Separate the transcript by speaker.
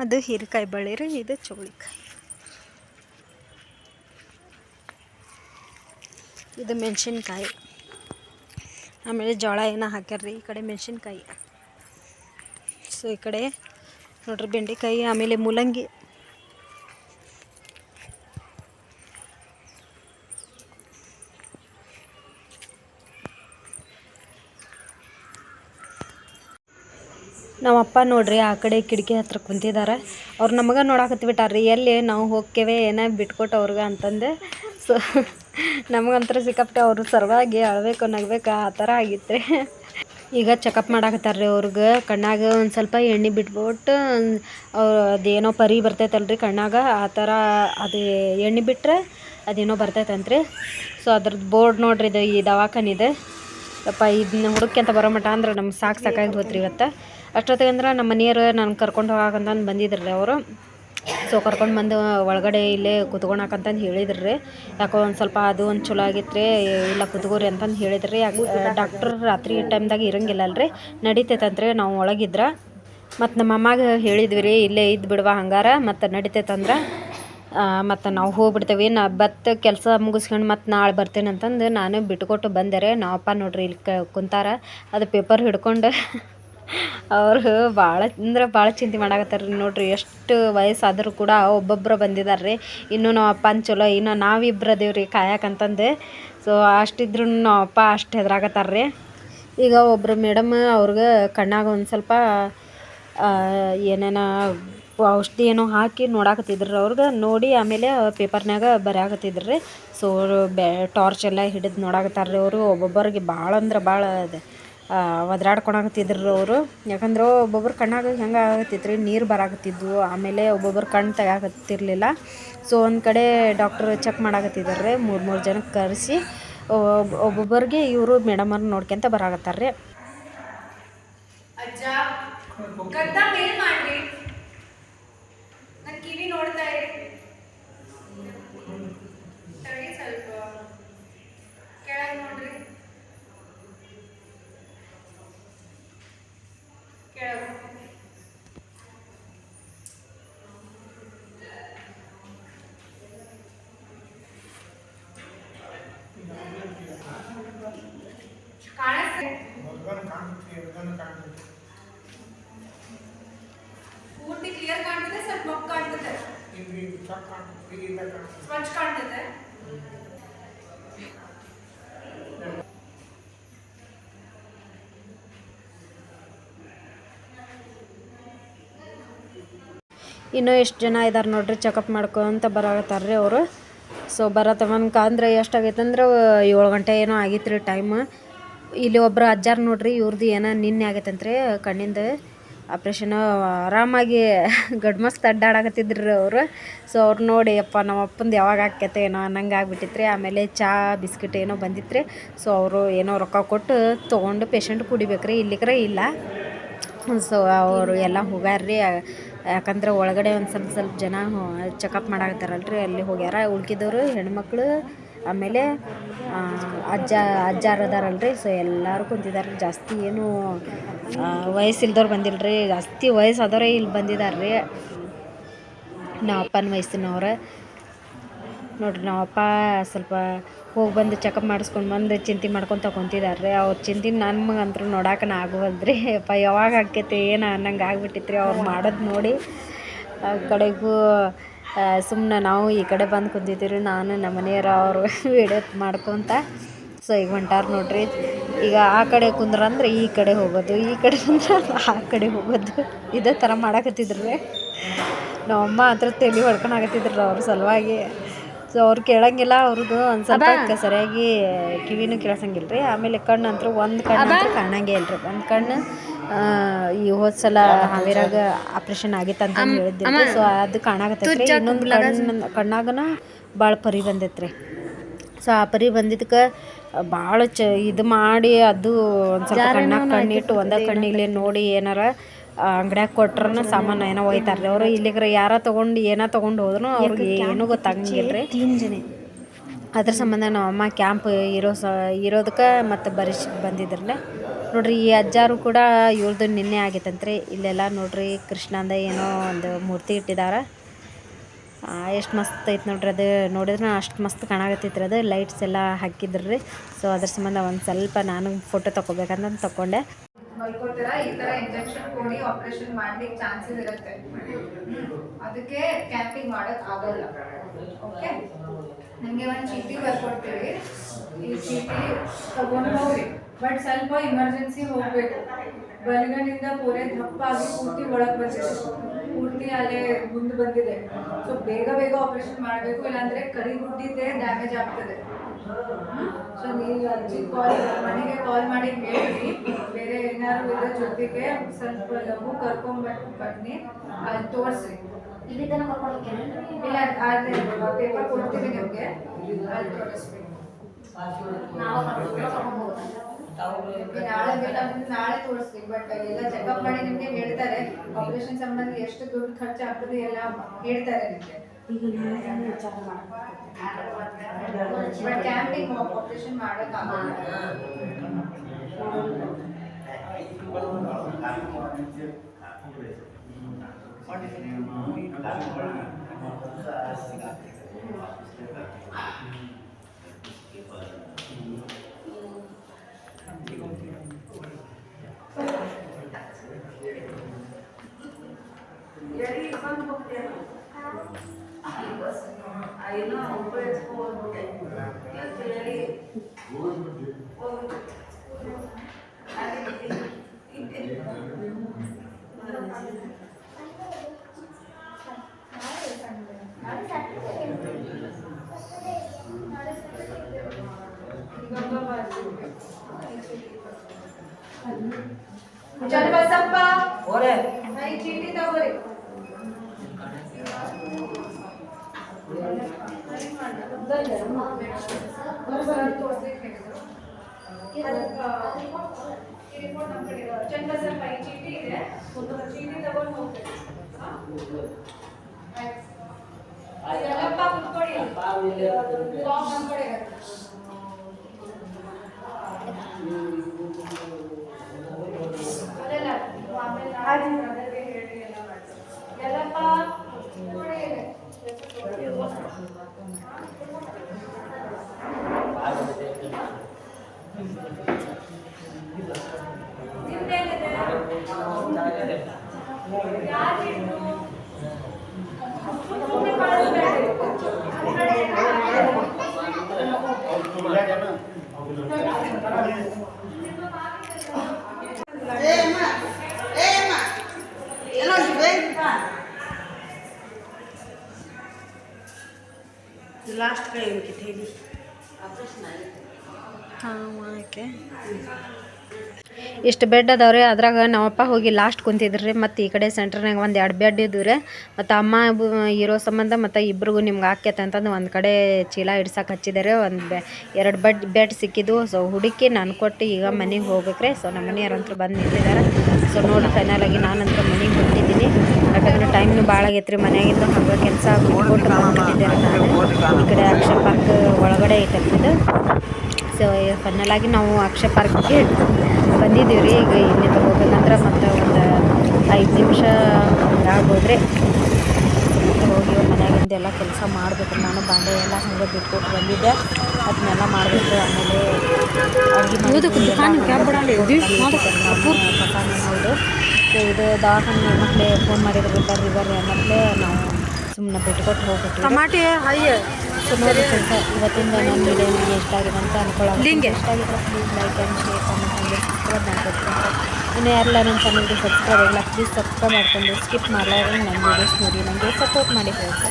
Speaker 1: ಅದು ಹೀರೆಕಾಯಿ ಬಳ್ಳಿ ರೀ ಇದು ಚೌಳಿಕಾಯಿ. ಇದು ಮೆಣಸಿನ್ಕಾಯಿ. ಆಮೇಲೆ ಜೋಳ ಏನೋ ಹಾಕ್ಯಾರ್ರಿ, ಈ ಕಡೆ ಮೆಣಸಿನ್ಕಾಯಿ. ಸೊ, ಈ ಕಡೆ ನೋಡ್ರಿ ಬೆಂಡೆಕಾಯಿ, ಆಮೇಲೆ ಮೂಲಂಗಿ. ನಮ್ಮ ಅಪ್ಪ ನೋಡ್ರಿ ಆ ಕಡೆ ಕಿಟಕಿ ಹತ್ರ ಕುಂತಿದ್ದಾರೆ ಅವ್ರು ನಮಗೆ ನೋಡಾಕತ್ಬಿಟ್ಟಾರ್ರಿ, ಎಲ್ಲಿ ನಾವು ಹೋಗ್ಕೇವೆ, ಏನ ಬಿಟ್ಕೊಟ್ಟು ಅವ್ರಿಗೆ ಅಂತಂದೆ. ಸೊ ನಮಗಂತರ ಸಿಕ್ಕಾಪಟ್ಟೆ ಅವರು ಸರ್ವಾಗಿ ಅಳ್ಬೇಕು, ನಗ್ಬೇಕು, ಆ ಥರ ಆಗಿತ್ತು ಈಗ ಚೆಕಪ್ ಮಾಡಾಕತ್ತಾರ್ರಿ ಅವ್ರಿಗೆ. ಕಣ್ಣಾಗ ಒಂದು ಸ್ವಲ್ಪ ಎಣ್ಣೆ ಬಿಟ್ಬಿಟ್ಟು ಅವ್ರು ಅದೇನೋ ಪರಿ ಬರ್ತೈತಲ್ರಿ ಕಣ್ಣಾಗ, ಆ ಥರ ಅದು ಎಣ್ಣೆ ಬಿಟ್ಟರೆ ಅದೇನೋ ಬರ್ತೈತಂತ್ರಿ. ಸೊ ಅದ್ರದ್ದು ಬೋರ್ಡ್ ನೋಡ್ರಿ ಇದು, ಈ ದವಾಖಾನಿದೆ ಯಪ್ಪ ಇದನ್ನ ಹುಡುಕ್ಯಂತ ಬರೋ ಮಟ್ಟ ಅಂದ್ರೆ ನಮ್ಗೆ ಸಾಕು ಸಾಕಾಗಿ ಹೋತ್ರಿ ಇವತ್ತು. ಅಷ್ಟೊತ್ತಿಗೆ ಅಂದ್ರೆ ನಮ್ಮ ಮನೆಯವರು ನಾನು ಕರ್ಕೊಂಡು ಹೋಗಕ್ಕಂತಂದು ರೀ ಅವರು. ಸೊ ಕರ್ಕೊಂಡು ಬಂದು ಒಳಗಡೆ ಇಲ್ಲೇ ಕುತ್ಕೊಳಕಂತಂದು ಹೇಳಿದ್ರು. ರೀ ಯಾಕೋ ಒಂದು ಸ್ವಲ್ಪ ಅದು ಒಂದು ಚಲೋ ಆಗಿತ್ತು ರೀ ಇಲ್ಲ ಕುತ್ಕೋರಿ ಅಂತಂದು ಹೇಳಿದ್ರಿ. ಯಾಕೆ ಡಾಕ್ಟ್ರ್ ರಾತ್ರಿ ಟೈಮ್ದಾಗ ಇರಂಗಿಲ್ಲ ಅಲ್ರಿ. ನಡಿತೈತಂತ್ರಿ, ನಾವು ಒಳಗಿದ್ರೆ. ಮತ್ತು ನಮ್ಮ ಅಮ್ಮಗೆ ಹೇಳಿದ್ವಿ ರೀ ಇಲ್ಲೇ ಇದ್ದು ಬಿಡುವ ಹಂಗಾರ. ಮತ್ತು ನಡಿತೈತಂದ್ರೆ ಮತ್ತು ನಾವು ಹೋಗ್ಬಿಡ್ತೇವೆ. ನಾ ಬತ್ತ ಕೆಲಸ ಮುಗಿಸ್ಕೊಂಡು ಮತ್ತು ನಾಳೆ ಬರ್ತೇನೆ ಅಂತಂದು ನಾನು ಬಿಟ್ಕೊಟ್ಟು ಬಂದೆ ರೀ. ನಾವಪ್ಪ ನೋಡ್ರಿ ಇಲ್ಲಿ ಕುಂತಾರ. ಅದು ಪೇಪರ್ ಹಿಡ್ಕೊಂಡು ಅವರು ಭಾಳ ಅಂದ್ರೆ ಭಾಳ ಚಿಂತೆ ಮಾಡಾಕತ್ತಾರ ರೀ ನೋಡ್ರಿ. ಎಷ್ಟು ವಯಸ್ಸಾದರೂ ಕೂಡ ಒಬ್ಬೊಬ್ರು ಬಂದಿದ್ದಾರೆ ರೀ ಇನ್ನೂ ನಮ್ಮ ಅಪ್ಪನ ಚಲೋ, ಇನ್ನು ನಾವಿಬ್ರು ಅದೇವ್ರಿ ಕಾಯಕಂತಂದು ಸೊ ಅಷ್ಟಿದ್ರು ನಮ್ಮ ಅಪ್ಪ ಅಷ್ಟು ಹೆದ್ರಾಕತ್ತಾರ ರೀ ಈಗ ಒಬ್ಬರು ಮೇಡಮ್ ಅವ್ರಿಗೆ ಕಣ್ಣಾಗ ಒಂದು ಸ್ವಲ್ಪ ಏನೇನ ಔಷಧಿ ಏನೋ ಹಾಕಿ ನೋಡಾಕತ್ತಿದ್ರು ಅವ್ರಿಗೆ, ನೋಡಿ ಆಮೇಲೆ ಪೇಪರ್ನಾಗ ಬರೆಯಾಕತ್ತಿದ್ರು ರೀ. ಸೊ ಬೆ ಟಾರ್ಚ್ ಎಲ್ಲ ಹಿಡಿದು ನೋಡಾಕತ್ತಾರ ರೀ ಅವರು. ಒಬ್ಬೊಬ್ಬರಿಗೆ ಭಾಳ ಅಂದ್ರೆ ಭಾಳ ಅದು. ಒದ್ರಾಡ್ಕೊಳಕತ್ತಿದ್ರು ಅವರು. ಯಾಕಂದ್ರೆ ಒಬ್ಬೊಬ್ರು ಕಣ್ಣಾಗ ಹೆಂಗೆ ಆಗತ್ತಿತ್ತು ನೀರು ಬರಾಕತ್ತಿದ್ವು. ಆಮೇಲೆ ಒಬ್ಬೊಬ್ರು ಕಣ್ಣು ತೆಗಾಕತ್ತಿರಲಿಲ್ಲ ಸೊ ಒಂದು ಕಡೆ ಡಾಕ್ಟ್ರ್ ಚೆಕ್ ಮಾಡಾಕತ್ತಿದ್ದಾರೆ ಮೂರು ಮೂರು ಜನಕ್ಕೆ ಕರೆಸಿ ಒಬ್ಬೊಬ್ಬರಿಗೆ ಇವರು ಮೇಡಮವ್ರು ನೋಡ್ಕೊಂತ ಬರಾಕತ್ತಾರ ರೀ
Speaker 2: ಅಜ್ಜ ಗದ್ದ ಮೇಲ್ ಮಾಡ್ರಿ ನನ್ ಕಿವಿ ನೋಡ್ತಾ ಇರಿ ತಡಿ ಸ್ವಲ್ಪ ಕೆಳಗ್ ನೋಡ್ರಿ ಕೆಳಗ್ ಕಾಣಿಸ್ತೆ ಪೂರ್ತಿ ಕ್ಲಿಯರ್ ಕಾಣ್ತದೆ ಸ್ವಲ್ಪ ಮಕ್ ಕಾಣ್ತದೆ
Speaker 1: ಇನ್ನೂ ಎಷ್ಟು ಜನ ಇದ್ದಾರೆ ನೋಡ್ರಿ ಚೆಕಪ್ ಮಾಡ್ಕೊಂತ ಬರತ್ತಾರ್ರಿ ಅವರು. ಸೊ ಬರತ್ತ ಒಂದು ಅಂದ್ರೆ ಎಷ್ಟಾಗೈತೆ ಅಂದ್ರೆ, ಏಳು ಗಂಟೆ ಏನೋ ಆಗಿತ್ತು ಟೈಮ್ ಇಲ್ಲಿ ಒಬ್ರು ಅಜ್ಜಾರು ನೋಡ್ರಿ ಇವ್ರದ್ದು ಏನೋ ನಿನ್ನೆ ಆಗೈತಂತ್ರಿ ಕಣ್ಣಿಂದ. ಆಪ್ರೇಷನ್ ಆರಾಮಾಗಿ ಗಡ್ಮಸ್ತ್ ಅಡ್ಡಾಡಕತ್ತಿದ್ರು ಅವರು. ಸೊ ಅವ್ರು ನೋಡಿ ಅಪ್ಪ ನಮ್ಮ ಅಪ್ಪಂದು ಯಾವಾಗ ಆಕೈತೆ, ಏನೋ ಅನ್ನಂಗೆ ಆಗ್ಬಿಟ್ಟಿತ್ತು ರೀ ಆಮೇಲೆ ಚಾ, ಬಿಸ್ಕಿಟ್ ಏನೋ ಬಂದಿತ್ತು ರೀ ಸೊ ಅವರು ಏನೋ ರೊಕ್ಕ ಕೊಟ್ಟು ತೊಗೊಂಡು ಪೇಷಂಟ್ ಕುಡಿಬೇಕು ರೀ ಇಲ್ಲಿಕ್ರೆ ಇಲ್ಲ. ಸೊ ಅವರು ಎಲ್ಲ ಹೋಗ್ಯಾರ್ರಿ. ಯಾಕಂದ್ರೆ ಒಳಗಡೆ ಒಂದು ಸ್ವಲ್ಪ ಸ್ವಲ್ಪ ಜನ ಚೆಕಪ್ ಮಾಡಾಕತ್ತಾರಲ್ರಿ. ಅಲ್ಲಿ ಹೋಗ್ಯಾರ. ಉಳ್ಕಿದವರು, ಹೆಣ್ಮಕ್ಳು ಆಮೇಲೆ ಅಜ್ಜ ಅಜ್ಜಾರು ಅದಾರಲ್ರಿ ಸೊ ಎಲ್ಲರೂ ಕುಂತಿದ್ದಾರೆ ಜಾಸ್ತಿ ಏನು ವಯಸ್ಸಿಲ್ದವ್ರು ರೀ ಜಾಸ್ತಿ ವಯಸ್ಸಾದವರೇ ಇಲ್ಲಿ ಬಂದಿದ್ದಾರೆ ರೀ ನಮ್ಮ ಅಪ್ಪನ ವಯಸ್ಸಿನವ್ರು. ನೋಡ್ರಿ ಅಪ್ಪ ಸ್ವಲ್ಪ ಹೋಗಿ ಬಂದು ಚೆಕಪ್ ಮಾಡಿಸ್ಕೊಂಡು ಬಂದು ಚಿಂತೆ ಮಾಡ್ಕೊತ ಕುಂತಿದ್ದಾರೆ ರೀ ಅವ್ರ ಚಿಂತೆ ನಮಗಂತೂ ನೋಡಾಕನ ಆಗುವಲ್ದ್ರಿ. ಅಪ್ಪ, ಯಾವಾಗ ಆಕೈತಿ ಏನು ಅನ್ನಂಗೆ ಆಗ್ಬಿಟ್ಟಿತ್ತು ರೀ ಅವ್ರು ಮಾಡೋದು ನೋಡಿ. ಕಡೆಗೂ ಸುಮ್ಮನೆ ನಾವು ಈ ಕಡೆ ಬಂದು ಕುಂತಿದ್ದೀವಿ ನಾನು ನಮ್ಮ ಮನೆಯವ್ರು ಅವರು ವೀಡಿಯೋ ಮಾಡ್ಕೊತ ಸೊ, ಈಗ ಹೊಂಟಾರ ನೋಡ್ರಿ. ಈಗ ಆ ಕಡೆ ಕುಂದ್ರಂದ್ರೆ ಈ ಕಡೆ ಹೋಗೋದು, ಈ ಕಡೆ ಕುಂದ್ರ ಆ ಕಡೆ ಹೋಗೋದು. ಇದೇ ಥರ ಮಾಡಕತ್ತಿದ್ರು ರೀ. ನಮ್ಮಮ್ಮ ಹತ್ರ ತೆಲಿ ಹೊಡ್ಕೊಳಕತ್ತಿದ್ರು ಅವ್ರ ಸಲುವಾಗಿ. ಸೊ ಅವ್ರು ಕೇಳಂಗಿಲ್ಲ ಅವ್ರದ್ದು ಒಂದು ಸ್ವಲ್ಪ ಸರಿಯಾಗಿ ಕಿವಿನೂ ಕೇಳಿಸಂಗಿಲ್ಲ ರೀ ಆಮೇಲೆ ಕಣ್ಣು ಅಂತೂ ಒಂದು ಕಣ್ಣು ಅಂತ ಕಾಣಂಗೇ ಇಲ್ರಿ. ಒಂದು ಕಣ್ಣು ಈ ಹೋದ ಸಲ ಹಾವೇರಾಗ ಆಪ್ರೇಷನ್ ಆಗಿತ್ತು ಅಂತ ಹೇಳಿದ್ದೆ ಸೊ ಅದು ಕಾಣಾಕತ್ತೈತೆ ರೀ ಇನ್ನೊಂದು ಕಣ್ಣು ಕಣ್ಣಾಗನ ಭಾಳ ಪರಿ ಬಂದೈತೆ ರೀ ಸೊ ಆ ಪರಿ ಬಂದಿದ್ದಕ್ಕೆ ಭಾಳ ಚ ಇದು ಮಾಡಿ ಅದು ಒಂದು ಸ್ವಲ್ಪ ಕಣ್ಣಾಗ ಕಣ್ಣಿಟ್ಟು ಒಂದೇ ಕಣ್ಣಿಗೆ ನೋಡಿ ಏನಾರ ಅಂಗಡ್ಯಾಗ ಕೊಟ್ರೂ ಸಾಮಾನು ಏನೋ ಒಯ್ತಾರೆ ರೀ ಅವರು ಇಲ್ಲಿಗ್ರ ಯಾರ ತೊಗೊಂಡು ಏನೋ ತೊಗೊಂಡು ಹೋದ್ರು ಅವ್ರಿಗೆ ಏನೂ ಗೊತ್ತಾಗಂಗಿಲ್ಲ ರೀ ಅದ್ರ ಸಂಬಂಧ ನಮ್ಮ ಅಮ್ಮ ಕ್ಯಾಂಪ್ ಇರೋ ಸ ಇರೋದಕ್ಕೆ ಮತ್ತು ಬರಿಸಿ ಬಂದಿದ್ರಲ್ಲ. ನೋಡ್ರಿ ಈ ಅಜ್ಜಾರು ಕೂಡ ಇವ್ರದ್ದು ನಿನ್ನೆ ಆಗೈತಂತ್ರಿ ಇಲ್ಲೆಲ್ಲ ನೋಡ್ರಿ ಕೃಷ್ಣಂದ ಏನೋ ಒಂದು ಮೂರ್ತಿ ಇಟ್ಟಿದ್ದಾರೆ ಎಷ್ಟು ಮಸ್ತ್ ಐತೆ ನೋಡ್ರಿ ಅದು. ನೋಡಿದ್ರೆ ಅಷ್ಟು ಮಸ್ತ್ ಕಾಣಾಕತ್ತೈತ್ರಿ ಅದು. ಲೈಟ್ಸ್ ಎಲ್ಲ ಹಾಕಿದ್ರಿ ಸೊ ಅದ್ರ ಸಂಬಂಧ ಒಂದು ಸ್ವಲ್ಪ ನಾನು ಫೋಟೋ ತೊಗೋಬೇಕಂತ ತೊಗೊಂಡೆ
Speaker 2: ಬರ್ಕೋತೀರ ಈ ತರ ಇಂಜೆಕ್ಷನ್ ಕೊಡಿ ಆಪರೇಷನ್ ಮಾಡ್ಲಿಕ್ಕೆ ಚಾನ್ಸಸ್ ಇರುತ್ತೆ. ಅದಕ್ಕೆ ಕ್ಯಾಂಪಿಂಗ್ ಮಾಡಕ್ ಆಗಲ್ಲ. ಓಕೆ ನಿಮ್ಗೆ ಒಂದು ಚೀಟಿ ಬರ್ಕೊಡ್ತೀವಿ. ಈ ಚೀಟಿ ತಗೊಂಡು ಹೋಗ್ರಿ. ಬಟ್ ಸ್ವಲ್ಪ ಎಮರ್ಜೆನ್ಸಿ ಹೋಗ್ಬೇಕು. ಬಲಗನಿಂದ ಪೂರೆ ದಪ್ಪಾಗಿ ಪೂರ್ತಿ ಒಳಗೆ ಬಂದಿದೆ. ಪೂರ್ತಿ ಅಲ್ಲೇ ಮುಂದೆ ಬಂದಿದೆ. ಸೊ ಬೇಗ ಬೇಗ ಆಪರೇಷನ್ ಮಾಡಬೇಕು ಇಲ್ಲಾಂದ್ರೆ ಕರಿಗುಡ್ಡಿದ್ದೇ ಡ್ಯಾಮೇಜ್ ಆಗ್ತದೆ. ಸೊ ನೀವು ಅಜ್ಜಿ ಕಾಲ್ ಮನೆಗೆ ಕಾಲ್ ಮಾಡಿ ಹೇಳಿ ಬೇರೆ ಏನಾದ್ರು ಇದ್ರ ಜೊತೆಗೆ ಸ್ವಲ್ಪ ಲಘು ಕರ್ಕೊಂಡ್ಬಟ್ಟು ಬನ್ನಿ ಅಲ್ಲಿ ತೋರಿಸ್ರಿ ಇಲ್ಲ ಅದೇ ಪೇಪರ್ ಕೊಡ್ತೀವಿ ನಿಮಗೆ. ಅಲ್ಲಿ ತೋರಿಸ್ಬೇಕು ನಾಳೆ ಬೇಡ ಅಂದ್ರೆ ನಾಳೆ ಬಟ್ ಎಲ್ಲ ಚೆಕಪ್ ಮಾಡಿ ನಿಮ್ಗೆ ಹೇಳ್ತಾರೆ. ಆಪರೇಷನ್ ಸಂಬಂಧ ಎಷ್ಟು ದುಡ್ಡು ಖರ್ಚು ಆಗ್ತದೆ ಎಲ್ಲ ಹೇಳ್ತಾರೆ ನಿಮ್ಗೆ. ಬಟ್ ಕ್ಯಾಂಪಿಂಗ್ ಆಪರೇಷನ್ ಮಾಡೋಕ್ಕಾಗಲ್ಲ. ಬಸಪ್ಪ ಈ ಚೀಟಿ ತಗೋರಿ ಚಂದ ಸ್ವಲ್ಪ ಈ ಚೀಟಿ ಇದೆ ಚೀಟಿ ತಗೊಂಡು ಹೋಗ್ಬೇಕು ಕುತ್ಕೊಳ್ಳಿ लास्ट का इनकी थैली
Speaker 3: हाँ वहाँ के
Speaker 1: ಇಷ್ಟು ಬೆಡ್ ಅದಾವ್ರಿ, ಅದ್ರಾಗ ನಮ್ಮಪ್ಪ ಹೋಗಿ ಲಾಸ್ಟ್ ಕುಂತಿದ್ರಿ, ಮತ್ತು ಈ ಕಡೆ ಸೆಂಟ್ರ್ನಾಗ ಒಂದು ಎರಡು ಬೆಡ್ ಇದ್ವು ರೀ. ಮತ್ತು ಅಮ್ಮ ಇರೋ ಸಂಬಂಧ ಮತ್ತು ಇಬ್ರಿಗೂ ನಿಮ್ಗೆ ಆಕ್ಯತೆ ಅಂತಂದು ಒಂದು ಕಡೆ ಚೀಲ ಇಡ್ಸಕ್ಕೆ ಹಚ್ಚಿದ್ದಾರೆ ಒಂದು ಬೆ ಎರಡು ಬೆಡ್ ಬೆಡ್ ಸಿಕ್ಕಿದ್ವು. ಸೊ ಹುಡುಕಿ ನಾನು ಕೊಟ್ಟು ಈಗ ಮನೆಗೆ ಹೋಗ್ಬೇಕ್ರಿ ಸೊ ನಮ್ಮ ಮನೆಯವ್ರಂತೂ ಬಂದು ನಿಂತಿದ್ದಾರೆ ಸೊ ನೋಡಿ ಫೈನಲ್ ಆಗಿ ನಾನಂತೂ ಮನೆಗೆ ಹೊಂಟಿದ್ದೀನಿ. ಯಾಕಂದ್ರೆ ಟೈಮ್ನು ಭಾಳ ಆಗೈತ್ರಿ ಮನೆಯಾಗಿಂದ, ಹಂಗೆ ಕೆಲಸ ಕೊಟ್ಟು ಈ ಕಡೆ ಆಕ್ಷನ್ ಪಾರ್ಕ್ ಒಳಗಡೆ ಐತೆ ಇದು. ಸೊ ಆಗಿ ನಾವು ಅಕ್ಷಯ ಪಾರ್ಕ್ಗೆ ಬಂದಿದ್ದೀವಿ ರೀ ಈಗ ಇಲ್ಲಿ ತಗೋಬೇಕಂದ್ರೆ ಮತ್ತು ಒಂದು ಐದು ನಿಮಿಷ ಆಗೋದ್ರೆ ಹೋಗಿ ಮನೆಯಾಗಿಂದ ಎಲ್ಲ ಕೆಲಸ ಮಾಡಬೇಕು ನಾನು ಬಾಂಡೆ ಎಲ್ಲ ಹಂಗೆ ಬಿಟ್ಕೊಟ್ಟು ಬಂದಿದ್ದೆ ಅದನ್ನೆಲ್ಲ ಮಾಡಬೇಕು ಆಮೇಲೆ ಹೌದು ಸೊ ಇದು ದವಾಖಾನೆ ಮಕ್ಕಳೇ ಫೋನ್ ಮಾಡಿದ್ರೆ ಬರ್ರಿ ಬರ್ರಿ ಅನ್ನೋದೇ ನಾವು ಸುಮ್ಮನೆ ಬಿಟ್ಕೊಟ್ಟು ಹೋಗ್ಬಿಟ್ಟು ಸೊ ನೋಡಿ ಸ್ವಲ್ಪ ಇವತ್ತಿಂದ ನನ್ನ ವಿಡಿಯೋ ನಿಮಗೆ ಇಷ್ಟ ಆಗಿದೆ ಅಂತ ಅನ್ಕೊಳ್ಳೋದು. ಇಷ್ಟ ಆಗಿದ್ರೆ please like and share comment ಮಾಡಿ ಸಬ್ಸ್ಕ್ರೈಬ್ ಇನ್ನು ಯಾರೆಲ್ಲ ನನ್ನ ಚಾನಲ್ಗೆ ಸಬ್ಸ್ಕ್ರೈಬ್ ಆಗಿಲ್ಲ ಪ್ಲೀಸ್ ಸಬ್ಸ್ಕ್ರೈಬ್ ಮಾಡ್ಕೊಂಡು ಸ್ಕಿಪ್ ಮಾಡಲಾರ ನಮ್ಮ ವೀಡಿಯೋಸ್ ನೋಡಿ. ನನಗೆ ಸಪೋರ್ಟ್ ಮಾಡಿ ಫ್ರೆಂಡ್ಸ್